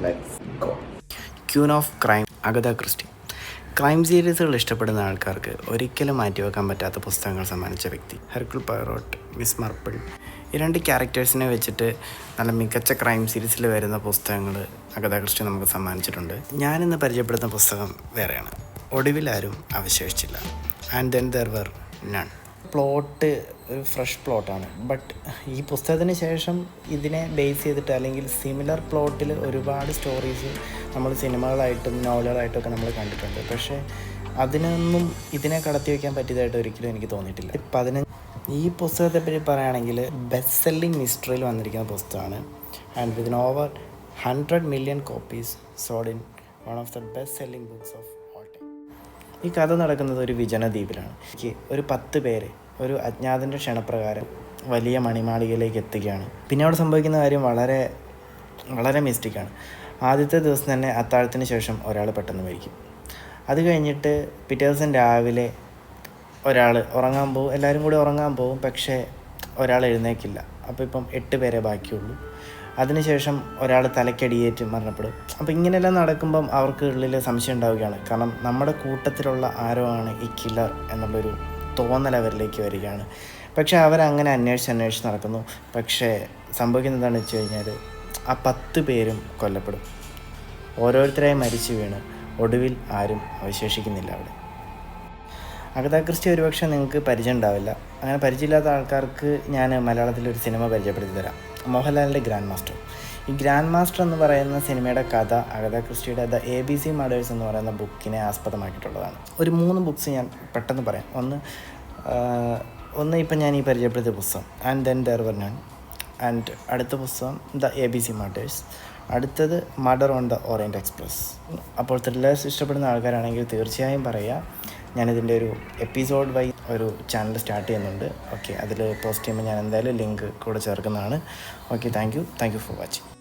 Let's go. Queen of crime Agatha Christie crime സീരീസുകൾ ഇഷ്ടപ്പെടുന്ന ആൾക്കാർക്ക് ഒരിക്കലും മാറ്റിവെക്കാൻ പറ്റാത്ത പുസ്തകങ്ങൾ സമ്മാനിച്ച വ്യക്തി ഹെർക്കുൾ പൈറോട്ട് മിസ് മർപ്പിൾ. ഈ രണ്ട് ക്യാരക്ടേഴ്സിനെ വെച്ചിട്ട് നല്ല മികച്ച ക്രൈം സീരീസിൽ വരുന്ന പുസ്തകങ്ങൾ അഗത ക്രിസ്റ്റി നമുക്ക് സമ്മാനിച്ചിട്ടുണ്ട്. ഞാനിന്ന് പരിചയപ്പെടുന്ന പുസ്തകം വേറെയാണ്. ഒടുവിൽ ആരും അവശേഷിച്ചില്ല. And then there were none plot ഒരു ഫ്രഷ് പ്ലോട്ടാണ് ബട്ട് ഈ പുസ്തകത്തിന് ശേഷം ഇതിനെ ബേസ് ചെയ്തിട്ട് അല്ലെങ്കിൽ സിമിലർ പ്ലോട്ടിൽ ഒരുപാട് സ്റ്റോറീസ് നമ്മൾ സിനിമകളായിട്ടും നോവലുകളായിട്ടും ഒക്കെ നമ്മൾ കണ്ടിട്ടുണ്ട്. പക്ഷേ അതിനൊന്നും ഇതിനെ കടത്തി വയ്ക്കാൻ പറ്റിയതായിട്ട് ഒരിക്കലും എനിക്ക് തോന്നിയിട്ടില്ല. പതിനഞ്ച് ഈ പുസ്തകത്തെപ്പറ്റി പറയുകയാണെങ്കിൽ ബെസ്റ്റ് സെല്ലിംഗ് മിസ്റ്ററിയിൽ വന്നിരിക്കുന്ന പുസ്തകമാണ്. And within over hundred million copies sold in one of the best selling books of all time ഈ കഥ നടക്കുന്നത് ഒരു വിജനദ്വീപിലാണ്. ഒരു പത്ത് പേര് ഒരു അജ്ഞാതന്റെ ക്ഷണപ്രകാരം വലിയ മണിമാളികയിലേക്ക് എത്തുകയാണ്. പിന്നെ അവിടെ സംഭവിക്കുന്ന കാര്യം വളരെ വളരെ മിസ്റ്റേക്കാണ് ആദ്യത്തെ ദിവസം തന്നെ അത്താഴത്തിന് ശേഷം ഒരാൾ പെട്ടെന്ന് മരിക്കും. അത് കഴിഞ്ഞിട്ട് പിറ്റേ ദിവസം രാവിലെ ഒരാൾ ഉറങ്ങാൻ പോകും എല്ലാവരും കൂടി ഉറങ്ങാൻ പോകും പക്ഷേ ഒരാൾ എഴുന്നേക്കില്ല. അപ്പോൾ ഇപ്പം എട്ട് പേരെ ബാക്കിയുള്ളൂ. അതിനുശേഷം ഒരാൾ തലക്കടിയേറ്റ് മരണപ്പെടും. അപ്പോൾ ഇങ്ങനെയെല്ലാം നടക്കുമ്പം അവർക്ക് ഉള്ളിൽ സംശയം ഉണ്ടാവുകയാണ്. കാരണം നമ്മുടെ കൂട്ടത്തിലുള്ള ആരോ ആണ് ഈ കില്ലർ എന്നുള്ളൊരു തോന്നൽ അവരിലേക്ക് വരികയാണ്. പക്ഷേ അവരങ്ങനെ അന്വേഷിച്ച് അന്വേഷിച്ച് നടക്കുന്നു. പക്ഷേ സംഭവിക്കുന്നത് എന്താണെന്ന് വെച്ച് കഴിഞ്ഞാൽ ആ പത്ത് പേരും കൊല്ലപ്പെടും. ഓരോരുത്തരായി മരിച്ചു വീണ് ഒടുവിൽ ആരും അവശേഷിക്കുന്നില്ല അവിടെ. അഗത ക്രിസ്റ്റി ഒരുപക്ഷെ നിങ്ങൾക്ക് പരിചയം ഉണ്ടാവില്ല. അങ്ങനെ പരിചയമില്ലാത്ത ആൾക്കാർക്ക് ഞാൻ മലയാളത്തിലൊരു സിനിമ പരിചയപ്പെടുത്തി തരാം. മോഹൻലാലിന്റെ ഗ്രാൻഡ് മാസ്റ്റർ ഈ ഗ്രാൻഡ് മാസ്റ്റർ എന്ന് പറയുന്ന സിനിമയുടെ കഥ Agatha ക്രിസ്റ്റിയുടെ the A B C murders എന്ന് പറയുന്ന ബുക്കിനെ ആസ്പദമാക്കിയിട്ടുള്ളതാണ്. ഒരു മൂന്ന് ബുക്ക്സ് ഞാൻ പെട്ടെന്ന് പറയാം. ഒന്ന് ഒന്ന് ഇപ്പം ഞാൻ ഈ പരിചയപ്പെടുത്തിയ പുസ്തകം and then there were none and അടുത്ത പുസ്തകം the A B C murders അടുത്തത് murder on the Orient Express അപ്പോൾ ത്രില്ലേഴ്സ് ഇഷ്ടപ്പെടുന്ന ആൾക്കാരാണെങ്കിൽ തീർച്ചയായും പറയുക. ഞാനിതിന്റെ ഒരു എപ്പിസോഡ് വൈ ഒരു ചാനൽ സ്റ്റാർട്ട് ചെയ്യുന്നുണ്ട്. ഓക്കെ അതിൽ പോസ്റ്റ് ചെയ്യുമ്പോൾ ഞാൻ എന്തായാലും ലിങ്ക് കൂടെ ചേർക്കുന്നതാണ്. Okay thank you thank you for watching